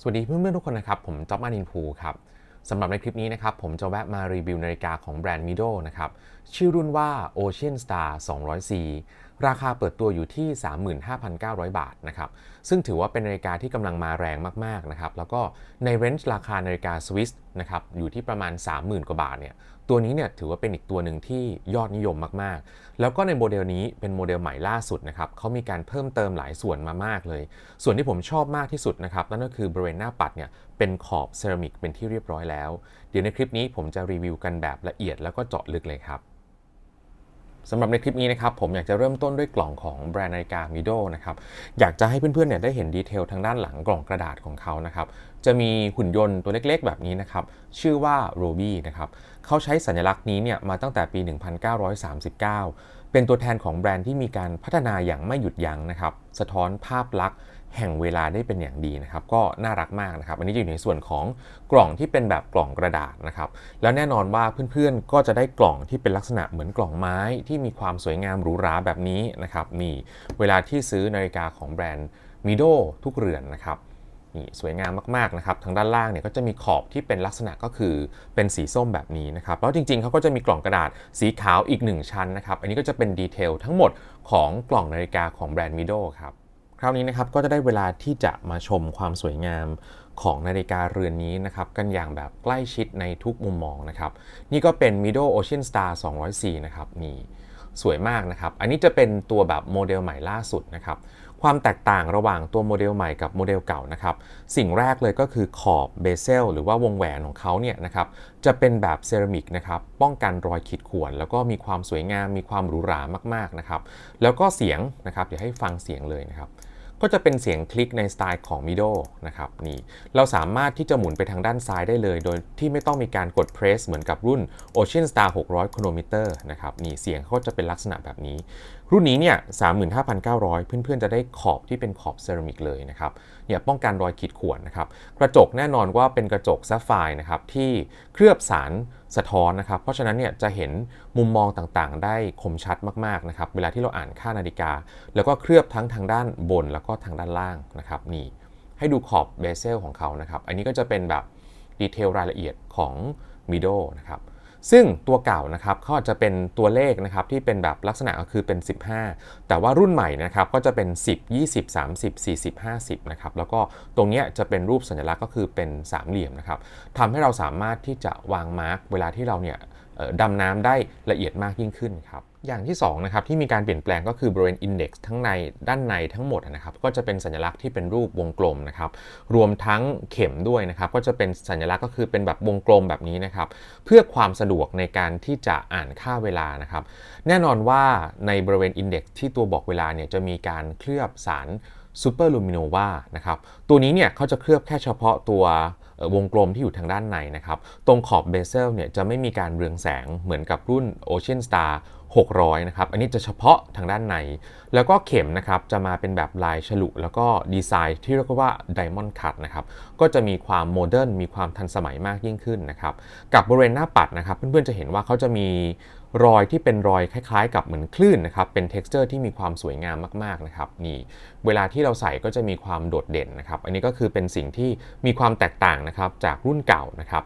สวัสดีเพื่อนๆทุกคนนะครับ ผมจ๊อบมานินพูครับสำหรับในคลิปนี้นะครับ ผมจะแวะมารีวิวนาฬิกาของแบรนด์ Mido นะครับ ชื่อรุ่นว่า Ocean Star 200C ราคาเปิดตัวอยู่ที่ 35,900 บาทนะครับ ซึ่งถือว่าเป็นนาฬิกาที่กำลังมาแรงมากๆนะครับ แล้วก็ในเรนจ์ราคานาฬิกาสวิสนะครับ อยู่ที่ประมาณ 30,000 กว่าบาทเนี่ย ตัวนี้เนี่ยถือว่าเป็นอีกตัวหนึ่งที่ยอดนิยมมากๆ แล้วก็ในโมเดลนี้เป็นโมเดลใหม่ล่าสุดนะครับเขามีการเพิ่มเติมหลายส่วนมามากเลย ส่วนที่ผมชอบมากที่สุดนะครับนั่นก็คือบริเวณหน้าปัดเนี่ยเป็นขอบเซรามิกเป็นที่เรียบร้อยแล้ว เดี๋ยวในคลิปนี้ผมจะรีวิวกันแบบละเอียดแล้วก็เจาะลึกเลยครับ สำหรับในคลิปนี้นะครับผมอยากจะเริ่มต้นด้วยกล่องของแบรนด์นาฬิกา Mido นะครับอยากจะให้เพื่อนๆเนี่ยได้เห็นดีเทลทางด้านหลังกล่องกระดาษของเขานะครับจะมีหุ่นยนต์ตัวเล็กๆ แบบนี้นะครับชื่อว่า Roby นะครับเขาใช้สัญลักษณ์นี้เนี่ยมาตั้งแต่ปี 1939 เป็นตัวแทนของแบรนด์ที่มีการพัฒนาอย่างไม่หยุดยั้งนะครับสะท้อนภาพลักษณ์ แห่งเวลาได้เป็นอย่างดีนะครับ ก็น่ารักมากนะครับ อันนี้จะอยู่ในส่วนของกล่องที่เป็นแบบกล่องกระดาษนะครับ แล้วแน่นอนว่าเพื่อนๆ ก็จะได้กล่องที่เป็นลักษณะเหมือนกล่องไม้ที่มีความสวยงามหรูหราแบบนี้นะครับนี่เวลาที่ซื้อนาฬิกาของแบรนด์ Mido ทุกเรือนนะครับนี่สวยงามมากๆนะครับทางด้านล่างเนี่ยก็จะมีขอบที่เป็นลักษณะก็คือเป็นสีส้มแบบนี้นะครับแล้วจริงๆเขาก็จะมีกล่องกระดาษสีขาวอีก 1 ชั้นนะครับอันนี้ก็จะเป็นดีเทลทั้งหมดของกล่องนาฬิกาของแบรนด์ Mido ครับ คราวนี้นะครับก็จะได้เวลาที่จะมาชมความสวยงามของนาฬิกาเรือนนี้นะครับกันอย่างแบบใกล้ชิดในทุกมุมมองนะครับ นี่ก็เป็น Mido Ocean Star 204 นะครับนี่สวยมากนะครับ อันนี้จะเป็นตัวแบบโมเดลใหม่ล่าสุดนะครับ ความแตกต่างระหว่างตัวโมเดลใหม่กับโมเดลเก่านะครับ สิ่งแรกเลยก็คือขอบเบเซลหรือว่าวงแหวนของเขาเนี่ยนะครับ จะเป็นแบบเซรามิกนะครับ ป้องกันรอยขีดข่วน แล้วก็มีความสวยงาม มีความหรูหรามากๆนะครับ แล้วก็เสียงนะครับ เดี๋ยวให้ฟังเสียงเลยนะครับ ก็จะเป็นเสียงคลิกในสไตล์ของ Mido นะครับนี่เราสามารถที่จะหมุนไปทางด้านซ้ายได้เลย โดยที่ไม่ต้องมีการกดเพรสเหมือนกับรุ่น Ocean Star 600 chronometer นะครับนี่เสียงเขาจะเป็นลักษณะแบบนี้ รุ่นนี้เนี่ย35,900 เพื่อนๆ จะได้ขอบที่เป็นขอบเซรามิกเลยนะครับ เนี่ยป้องกันรอยขีดข่วนนะครับ กระจกแน่นอนว่าเป็นกระจกแซฟไฟนะครับที่เคลือบสารสะท้อนนะครับ เพราะฉะนั้นเนี่ยจะเห็นมุมมองต่างๆ ได้คมชัดมากๆนะครับ เวลาที่เราอ่านค่านาฬิกา แล้วก็เคลือบทั้งทางด้านบนแล้วก็ทางด้านล่างนะครับ นี่ให้ดูขอบเบเซลของเขานะครับ อันนี้ก็จะเป็นแบบดีเทลรายละเอียดของ Mido นะครับ ซึ่งตัวเก่านะครับเขาอาจจะเป็นตัวเลขนะครับที่เป็นแบบลักษณะก็คือเป็น 15 แต่ว่ารุ่นใหม่นะครับก็จะเป็น 10 20 30 40 50นะครับแล้วก็ตรงนี้จะเป็นรูปสัญลักษณ์ก็คือเป็นสามเหลี่ยมนะครับทำให้เราสามารถที่จะวางมาร์กเวลาที่เราเนี่ย ดำน้ำได้ละเอียดมากยิ่งขึ้นครับ อย่างที่2นะครับที่มีการเปลี่ยนแปลงก็คือบริเวณอินเด็กซ์ทั้งในด้านในทั้งหมดนะครับก็จะเป็นสัญลักษณ์ที่เป็นรูปวงกลมนะครับรวมทั้งเข็มด้วยนะครับก็จะเป็นสัญลักษณ์ก็คือเป็นแบบวงกลมแบบนี้นะครับเพื่อความสะดวกในการที่จะอ่านค่าเวลานะครับแน่นอนว่าในบริเวณอินเด็กซ์ที่ตัวบอกเวลาเนี่ยจะมีการเคลือบสารซูเปอร์ลูมิโนวานะครับตัวนี้เนี่ยเขาจะเคลือบแค่เฉพาะตัว วงกลมที่อยู่ทางด้านในนะครับ ตรงขอบเบเซลเนี่ยจะไม่มีการเรืองแสงเหมือนกับรุ่น Ocean Star 600 นะครับ อันนี้จะเฉพาะทางด้านใน แล้วก็เข็มนะครับ จะมาเป็นแบบลายฉลุ แล้วก็ดีไซน์ที่เรียกว่า Diamond Cut นะครับ ก็จะมีความโมเดิร์น มีความทันสมัยมากยิ่งขึ้นนะครับ กับบริเวณหน้าปัดนะครับ เพื่อนๆจะเห็นว่าเขาจะมี รอยที่เป็นรอยคล้ายๆ กับเหมือนคลื่นนะครับ เป็น t e x t อร์ที่มีความสวยงามมากๆนะครับนี่เวลาที่เราใส่ก็จะมีความโดดเด่นนะครับ อันนี้ก็คือเป็นสิ่งที่มีความแตกต่างนะครับจากรุ่นเก่านะครับ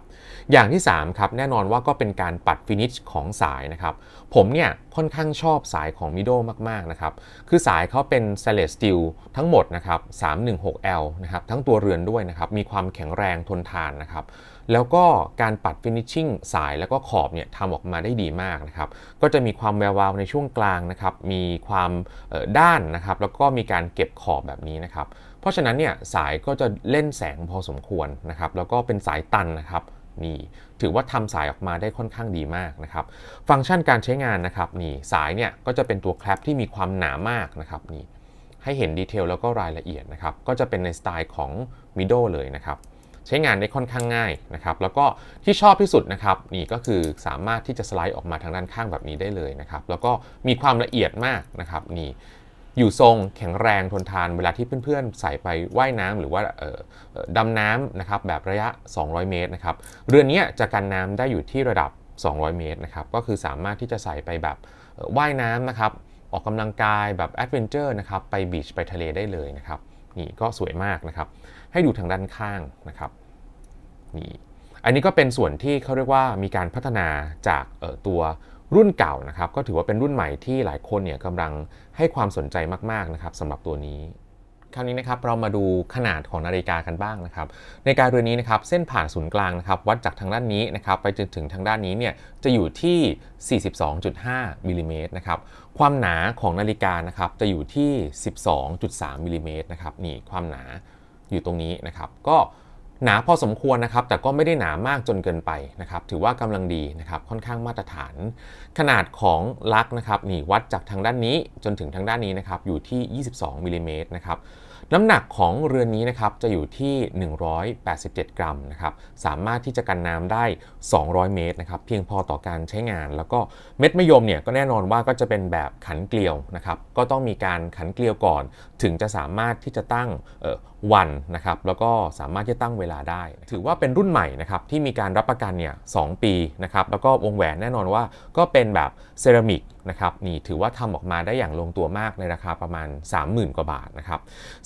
อย่างที่3ครับแน่นอนว่าก็เป็นการปัดฟินิชของสายนะครับ ผมเนี่ยค่อนข้างชอบสายของ Mido มากๆนะครับคือสายเขาเป็น stainless steel ทั้งหมดนะครับ 316L นะครับทั้งตัวเรือนด้วยนะครับมีความแข็งแรงทนทานนะครับแล้วก็การปัดฟินิชชิ่งสายแล้วก็ขอบเนี่ยทำออกมาได้ดีมากนะครับ ก็จะมีความแวววาวในช่วงกลางนะครับ มีความด้านนะครับ แล้วก็มีการเก็บขอบแบบนี้นะครับ เพราะฉะนั้นเนี่ยสายก็จะเล่นแสงพอสมควรนะครับ แล้วก็เป็นสายตันนะครับนี่ถือว่าทำสายออกมาได้ค่อนข้างดีมากนะครับ ฟังก์ชันการใช้งานนะครับนี่สายเนี่ยก็จะเป็นตัวแคลปที่มีความหนามากนะครับนี่ให้เห็นดีเทลแล้วก็รายละเอียดนะครับ ก็จะเป็นในสไตล์ของ Mido เลยนะครับ ใช้งานได้ค่อนข้างง่ายนะครับ แล้วก็ที่ชอบที่สุดนะครับนี่ก็คือสามารถที่จะสไลด์ออกมาทางด้านข้างแบบนี้ได้เลยนะครับ แล้วก็มีความละเอียดมากนะครับนี่อยู่ทรงแข็งแรงทนทานเวลาที่เพื่อนๆ ใส่ไปว่ายน้ำหรือว่าดำน้ำนะครับแบบระยะ 200 เมตรนะครับเรือนนี้จะกันน้ำได้อยู่ที่ระดับ 200 เมตรนะครับก็คือสามารถที่จะใส่ไปแบบว่ายน้ำนะครับออกกำลังกายแบบแอดเวนเจอร์นะครับไปบีชไปทะเลได้เลยนะครับนี่ก็สวยมากนะครับ ให้ดูทางด้านข้างนะครับนี่อันนี้ก็เป็นส่วนที่เขาเรียกว่ามีการพัฒนาจากตัวรุ่นเก่านะครับ ก็ถือว่าเป็นรุ่นใหม่ที่หลายคนเนี่ยกำลังให้ความสนใจมากๆนะครับสำหรับตัวนี้คราวนี้นะครับเรามาดูขนาดของนาฬิกากันบ้างนะครับในการเรือนนี้นะครับเส้นผ่านศูนย์กลางนะครับวัดจากทางด้านนี้นะครับไปจนถึงทางด้านนี้เนี่ยจะอยู่ที่ 42.5มิลิเมตรนะครับความหนาของนาฬิกานะครับจะอยู่ที่ 12.3มิลิเมตรนะครับนี่ความหนา อยู่ตรงนี้นะครับ ก็หนาพอสมควรนะครับ แต่ก็ไม่ได้หนามากจนเกินไปนะครับ ถือว่ากำลังดีนะครับ ค่อนข้างมาตรฐาน ขนาดของลักนะครับ นี่วัดจากทางด้านนี้จนถึงทางด้านนี้นะครับ อยู่ที่ 22มิลิเมตรนะครับ น้ำหนักของเรือนนี้นะครับ จะอยู่ที่ 187 กรัมนะครับ สามารถที่จะกันน้ำได้ 200 เมตรนะครับ เพียงพอต่อการใช้งาน แล้วก็เม็ดมะยมเนี่ย ก็แน่นอนว่าก็จะเป็นแบบขันเกลียวนะครับ ก็ต้องมีการขันเกลียวก่อน ถึงจะสามารถที่จะตั้ง วันนะครับแล้วก็สามารถที่จะตั้งเวลาได้ ถือว่าเป็นรุ่นใหม่นะครับที่มีการรับประกันเนี่ยสปีนะครับแล้วก็วงแหวนแน่นอนว่าก็เป็นแบบเซรามิกนะครับนี่ถือว่าทำออกมาได้อย่างลงตัวมากในราคาประมาณ 30,000 กว่าบาทนะครับ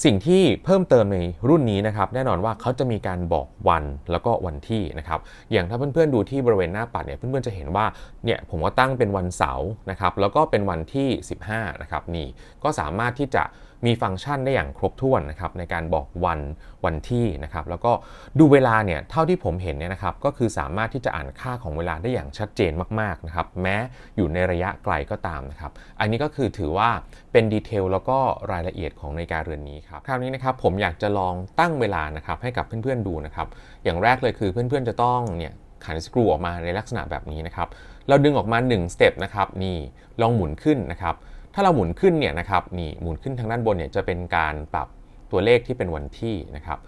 สิ่งที่เพิ่มเติมในรุ่นนี้นะครับแน่นอนว่าเขาจะมีการบอกวันแล้วก็วันที่นะครับอย่างถ้าเพื่อนๆดูที่บริเวณหน้าปัดเนี่ยเพื่อนๆจะเห็นว่าเนี่ยผมก็ตั้งเป็นวันเสาร์นะครับแล้วก็เป็นวันที่ 15นะครับนี่ก็สามารถที่จะ มีฟังก์ชันได้อย่างครบถ้วนนะครับในการบอกวันวันที่นะครับแล้วก็ดูเวลาเนี่ยเท่าที่ผมเห็นเนี่ยนะครับก็คือสามารถที่จะอ่านค่าของเวลาได้อย่างชัดเจนมากๆนะครับแม้อยู่ในระยะไกลก็ตามนะครับอันนี้ก็คือถือว่าเป็นดีเทลแล้วก็รายละเอียดของนาฬิกาเรือนนี้ครับคราวนี้นะครับผมอยากจะลองตั้งเวลานะครับให้กับเพื่อนๆดูนะครับอย่างแรกเลยคือเพื่อนๆจะต้องเนี่ยขันสกรูออกมาในลักษณะแบบนี้นะครับ เราดึงออกมา1สเต็ปนะครับนี่ลองหมุนขึ้นนะครับ ถ้าเราหมุนขึ้นเนี่ยนะครับนี่หมุนขึ้นทางด้านบนเนี่ยจะเป็นการปรับตัวเลขที่เป็นวันที่นะครับ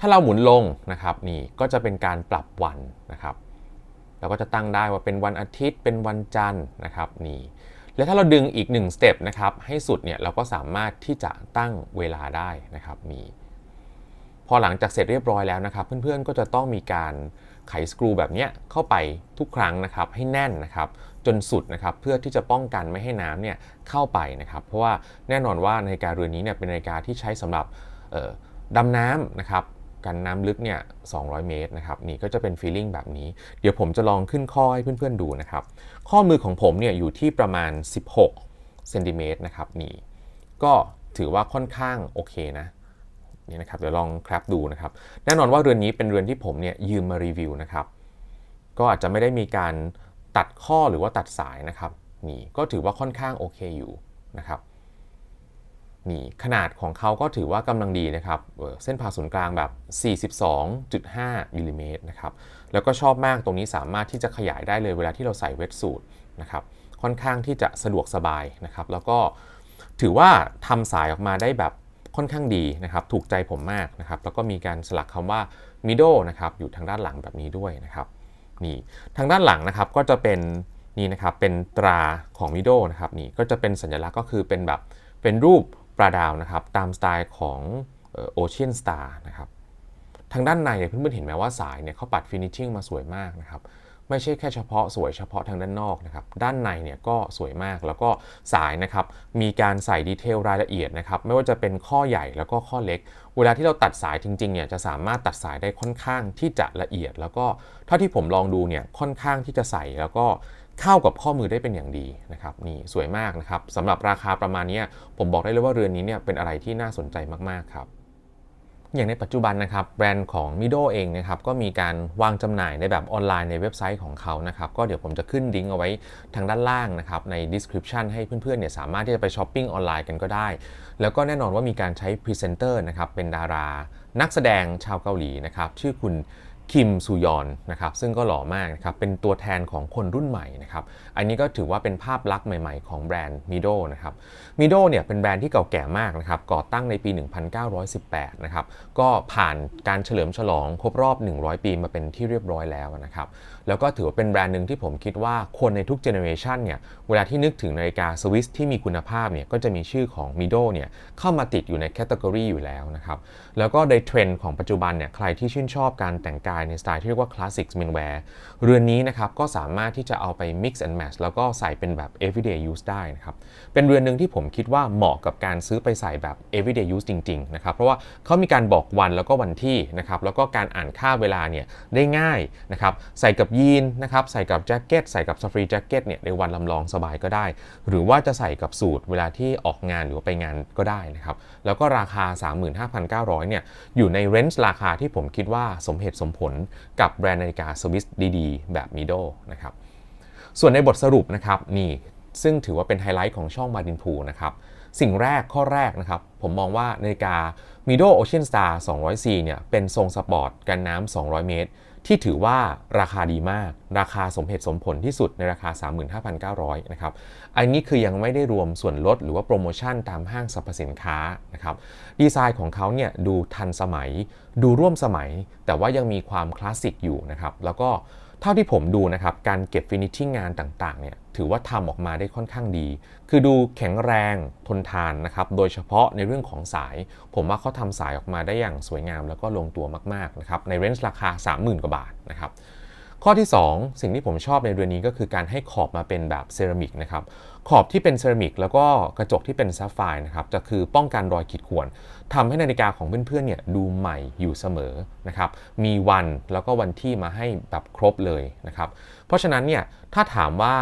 ถ้าเราหมุนลงนะครับนี่ก็จะเป็นการปรับวันนะครับ เราก็จะตั้งได้ว่าเป็นวันอาทิตย์เป็นวันจันทร์นะครับนี่แล้วถ้าเราดึงอีก1สเต็ปนะครับให้สุดเนี่ยเราก็สามารถที่จะตั้งเวลาได้นะครับนี่พอหลังจากเสร็จเรียบร้อยแล้วนะครับ เพื่อนๆก็จะต้องมีการไขสกรูแบบนี้เข้าไปทุกครั้งนะครับให้แน่นนะครับ จนสุดนะครับเพื่อที่จะป้องกันไม่ให้น้ำเนี่ยเข้าไปนะครับ เพราะว่าแน่นอนว่านาฬิกาเรือนนี้เนี่ยเป็นนาฬิกาที่ใช้สำหรับดำน้ำนะครับกันน้ำลึกเนี่ย 200 เมตรนะครับ นี่ก็จะเป็นฟีลลิ่งแบบนี้ เดี๋ยวผมจะลองขึ้นข้อให้เพื่อนๆดูนะครับ ข้อมือของผมเนี่ยอยู่ที่ประมาณ 16เซนติเมตรนะครับนี่ ก็ถือว่าค่อนข้างโอเคนะ นี่นะครับ เดี๋ยวลองครับดูนะครับ แน่นอนว่าเรือนนี้เป็นเรือนที่ผมเนี่ยยืมมารีวิวนะครับ ก็อาจจะไม่ได้มีการ ตัดข้อหรือว่าตัดสายนะครับนี่ก็ถือว่าค่อนข้างโอเคอยู่นะครับนี่ขนาดของเขาก็ถือว่ากำลังดีนะครับเส้นผ่าศูนย์กลางแบบ 42.5มิลิเมตรนะครับแล้วก็ชอบมากตรงนี้สามารถที่จะขยายได้เลยเวลาที่เราใส่เวทสูตรนะครับค่อนข้างที่จะสะดวกสบายนะครับ แล้วก็ถือว่าทำสายออกมาได้แบบค่อนข้างดีนะครับ ถูกใจผมมากนะครับ แล้วก็มีการสลักคำว่า middle นะครับอยู่ทางด้านหลังแบบนี้ด้วยนะครับ นี่ทางด้านหลังนะครับก็จะเป็นนี่นะครับเป็นตราของมิโดนะครับนี่ก็จะเป็นสัญลักษณ์ก็คือเป็นแบบเป็นรูปปลาดาวนะครับตามสไตล์ของโอเชียนสตาร์นะครับทางด้านในเพื่อนๆเห็นไหมว่าสายเนี่ยเขาปัดฟินิชชิ่งมาสวยมากนะครับ ไม่ใช่แค่เฉพาะสวยเฉพาะทางด้านนอกนะครับ ด้านในเนี่ยก็สวยมากแล้วก็สายนะครับมีการใส่ดีเทลรายละเอียดนะครับไม่ว่าจะเป็นข้อใหญ่แล้วก็ข้อเล็ก เวลาที่เราตัดสายจริงๆเนี่ยจะสามารถตัดสายได้ค่อนข้างที่จะละเอียด แล้วก็เท่าที่ผมลองดูเนี่ยค่อนข้างที่จะใส่แล้วก็เข้ากับข้อมือได้เป็นอย่างดีนะครับนี่สวยมากนะครับสำหรับราคาประมาณนี้ผมบอกได้เลยว่าเรือนนี้เนี่ยเป็นอะไรที่น่าสนใจมากๆครับ อย่างในปัจจุบันนะครับแบรนด์ของ Mido เองนะครับก็มีการวางจำหน่ายในแบบออนไลน์ในเว็บไซต์ของเขานะครับก็เดี๋ยวผมจะขึ้นลิงก์เอาไว้ทางด้านล่างนะครับใน description ให้เพื่อนๆเนี่ยสามารถที่จะไปช้อปปิ้งออนไลน์กันก็ได้ แล้วก็แน่นอนว่ามีการใช้พรีเซนเตอร์นะครับเป็นดารา นักแสดงชาวเกาหลีนะครับชื่อคุณ คิมซูยอนนะครับซึ่งก็หล่อมากนะครับเป็นตัวแทนของคนรุ่นใหม่นะครับอันนี้ก็ถือว่าเป็นภาพลักษณ์ใหม่ๆของแบรนด์มิโดนะครับมิโดเนี่ยเป็นแบรนด์ที่เก่าแก่มากนะครับก่อตั้งในปี 1918นะครับก็ผ่านการเฉลิมฉลองครบรอบ 100 ปีมาเป็นที่เรียบร้อยแล้วนะครับ แล้วก็ถือว่าเป็นแบรนด์หนึ่งที่ผมคิดว่าคนในทุกเจเนอเรชันเนี่ยเวลาที่นึกถึงนาฬิกาสวิสที่มีคุณภาพเนี่ยก็จะมีชื่อของมิโดเนี่ยเข้ามาติดอยู่ในแคตตากรีอยู่แล้วนะครับแล้วก็ในเทรนด์ของปัจจุบันเนี่ยใครที่ชื่นชอบการแต่งกายในสไตล์ที่เรียกว่า Classic Menswear เรือนนี้นะครับก็สามารถที่จะเอาไป mix and match แล้วก็ใส่เป็นแบบ everyday use ได้นะครับเป็นเรือนหนึ่งที่ผมคิดว่าเหมาะกับการซื้อไปใส่แบบ everyday use จริงๆนะครับเพราะว่าเขามีการบอกวันแล้วก็วันที่นะครับแล้วก็การอ่านค่าเวลาเนี่ยได้ง่ายนะครับใส่กับยีนนะครับใส่กับแจ็คเก็ตใส่กับสฟรีแจ็คเก็ตเนี่ยในวันลำลองสบายก็ได้ หรือว่าจะใส่กับสูทเวลาที่ออกงานหรือว่าไปงานก็ได้นะครับแล้วก็ราคา 35,900เนี่ยอยู่ในเรนจ์ราคาที่ผมคิดว่าสมเหตุสมผลกับแบรนด์นาฬิกาสวิสดีๆ แบบมิโดนะครับส่วนในบทสรุปนะครับนี่ซึ่งถือว่าเป็นไฮไลท์ของช่องมาดินพูนะครับ สิ่งแรกข้อแรกนะครับ ผมมองว่านาฬิกา Mido Ocean Star 200C เนี่ยเป็นทรงสปอร์ตกันน้ำ 200 เมตร ที่ถือว่าราคาดีมาก ราคาสมเหตุสมผลที่สุดในราคา 35,900 นะครับ อันนี้คือยังไม่ได้รวมส่วนลดหรือว่าโปรโมชั่นตามห้างสรรพสินค้านะครับ ดีไซน์ของเขาเนี่ยดูทันสมัย ดูร่วมสมัย แต่ว่ายังมีความคลาสสิกอยู่นะครับ แล้วก็ เท่าที่ผมดูนะครับการเก็บฟินิชชิ่งงานต่างๆเนี่ยถือว่าทำออกมาได้ค่อนข้างดี คือดูแข็งแรงทนทานนะครับโดยเฉพาะในเรื่องของสาย ผมว่าเขาทำสายออกมาได้อย่างสวยงามแล้วก็ลงตัวมากๆนะครับในเรนจ์ราคา 30,000 กว่าบาทนะครับ ข้อที่ 2 สิ่งที่ผมชอบในเรือนนี้ก็คือการให้ขอบมาเป็นแบบเซรามิกนะครับขอบที่เป็นเซรามิกแล้วก็กระจกที่เป็นซัฟไฟนะครับจะคือป้องกันรอยขีดข่วนทำให้นาฬิกาของเพื่อนๆเนี่ยดูใหม่อยู่เสมอนะครับมีวันแล้วก็วันที่มาให้แบบครบเลยนะครับเพราะฉะนั้นเนี่ยถ้าถามว่า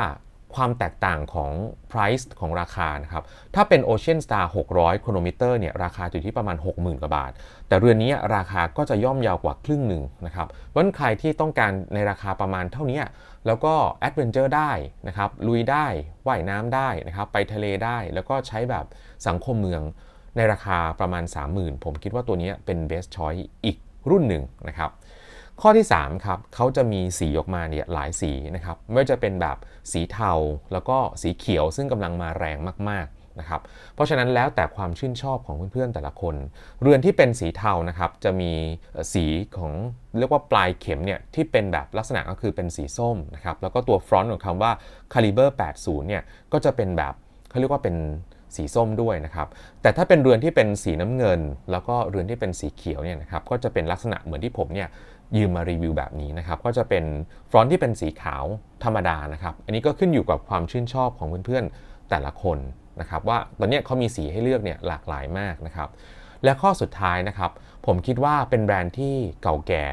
ความแตกต่างของ price ของราคานะครับ ถ้าเป็น Ocean Star 600 chronometer เนี่ยราคาอยู่ที่ประมาณ 60,000 กว่าบาท แต่เรือนนี้ราคาก็จะย่อมยาวกว่าครึ่งหนึ่งนะครับเพราะฉะนั้นใครที่ต้องการในราคาประมาณเท่านี้ แล้วก็แอดเวนเจอร์ได้นะครับ ลุยได้ ว่ายน้ำได้นะครับ ไปทะเลได้ แล้วก็ใช้แบบสังคมเมืองในราคาประมาณ 30,000 ผมคิดว่าตัวนี้เป็น best choice อีกรุ่นหนึ่งนะครับ ข้อที่3ครับเขาจะมีสีออกมาเนี่ยหลายสีนะครับไม่ว่าจะเป็นแบบสีเทาแล้วก็สีเขียวซึ่งกำลังมาแรงมากๆนะครับเพราะฉะนั้นแล้วแต่ความชื่นชอบของเพื่อนๆแต่ละคน เรือนที่เป็นสีเทานะครับจะมีสีของเรียกว่าปลายเข็มเนี่ยที่เป็นแบบลักษณะก็คือเป็นสีส้มนะครับแล้วก็ตัวฟรอนต์ของคำว่า caliber 80เนี่ยก็จะเป็นแบบเขาเรียกว่าเป็น สีส้มด้วยนะครับ แต่ถ้าเป็นเรือนที่เป็นสีน้ำเงิน แล้วก็เรือนที่เป็นสีเขียวเนี่ยนะครับก็จะเป็นลักษณะเหมือนที่ผมเนี่ยยืมมารีวิวแบบนี้นะครับ ก็จะเป็นฟรอนต์ที่เป็นสีขาวธรรมดานะครับ อันนี้ก็ขึ้นอยู่กับความชื่นชอบของเพื่อนๆแต่ละคนนะครับ ว่าตอนนี้เขามีสีให้เลือกเนี่ยหลากหลายมากนะครับ และข้อสุดท้ายนะครับ ผมคิดว่าเป็นแบรนด์ที่เก่าแก่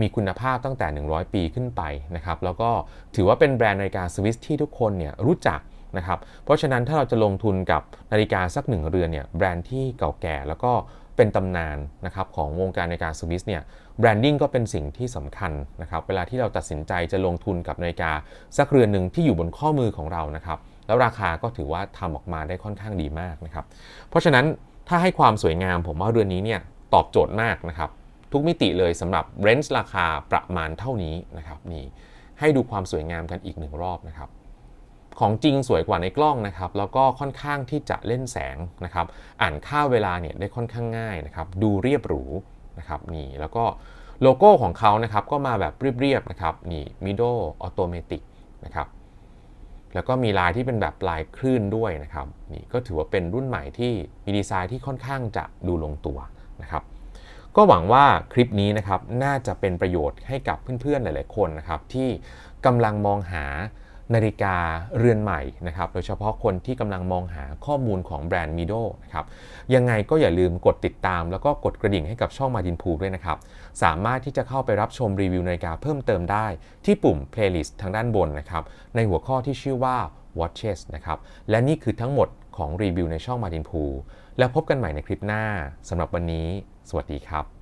มีคุณภาพตั้งแต่ 100 ปีขึ้นไปนะครับ แล้วก็ถือว่าเป็นแบรนด์นาฬิกาสวิสที่ทุกคนเนี่ยรู้จัก นะครับเพราะฉะนั้นถ้าเราจะลงทุนกับนาฬิกาสักหนึ่งเรือนเนี่ยแบรนด์ที่เก่าแก่แล้วก็เป็นตำนานนะครับของวงการนาฬิกาสวิสเนี่ยแบรนดิ้งก็เป็นสิ่งที่สำคัญนะครับเวลาที่เราตัดสินใจจะลงทุนกับนาฬิกาสักเรือนหนึ่งที่อยู่บนข้อมือของเรานะครับแล้วราคาก็ถือว่าทำออกมาได้ค่อนข้างดีมากนะครับเพราะฉะนั้นถ้าให้ความสวยงามผมว่าเรือนนี้เนี่ยตอบโจทย์มากนะครับทุกมิติเลยสำหรับเรนจ์ราคาประมาณเท่านี้นะครับนี่ให้ดูความสวยงามกันอีกหนึ่งรอบนะครับ ของจริงสวยกว่าในกล้องนะครับแล้วก็ค่อนข้างที่จะเล่นแสงนะครับ อ่านค่าเวลาเนี่ยได้ค่อนข้างง่ายนะครับ ดูเรียบหรูนะครับนี่แล้วก็โลโก้ของเขานะครับก็มาแบบเรียบๆนะครับนี่ Mido Automatic นะครับแล้วก็มีลายที่เป็นแบบลายคลื่นด้วยนะครับนี่ก็ถือว่าเป็นรุ่นใหม่ที่มีดีไซน์ที่ค่อนข้างจะดูลงตัวนะครับก็หวังว่าคลิปนี้นะครับน่าจะเป็นประโยชน์ให้กับเพื่อนๆหลาย ๆ คนนะครับที่กำลังมองหา นาฬิกาเรือนใหม่นะครับโดยเฉพาะคนที่กำลังมองหาข้อมูลของแบรนด์ Mido นะครับยังไงก็อย่าลืมกดติดตาม แล้วก็กดกระดิ่งให้กับช่องมาดินพูด้วยนะครับ สามารถที่จะเข้าไปรับชมรีวิวนาฬิกาเพิ่มเติมได้ ที่ปุ่ม playlist ทางด้านบนนะครับในหัวข้อที่ชื่อว่า watches นะครับและนี่คือทั้งหมดของรีวิวในช่องมาดินพูแล้วพบกันใหม่ในคลิปหน้าสำหรับวันนี้ สวัสดีครับ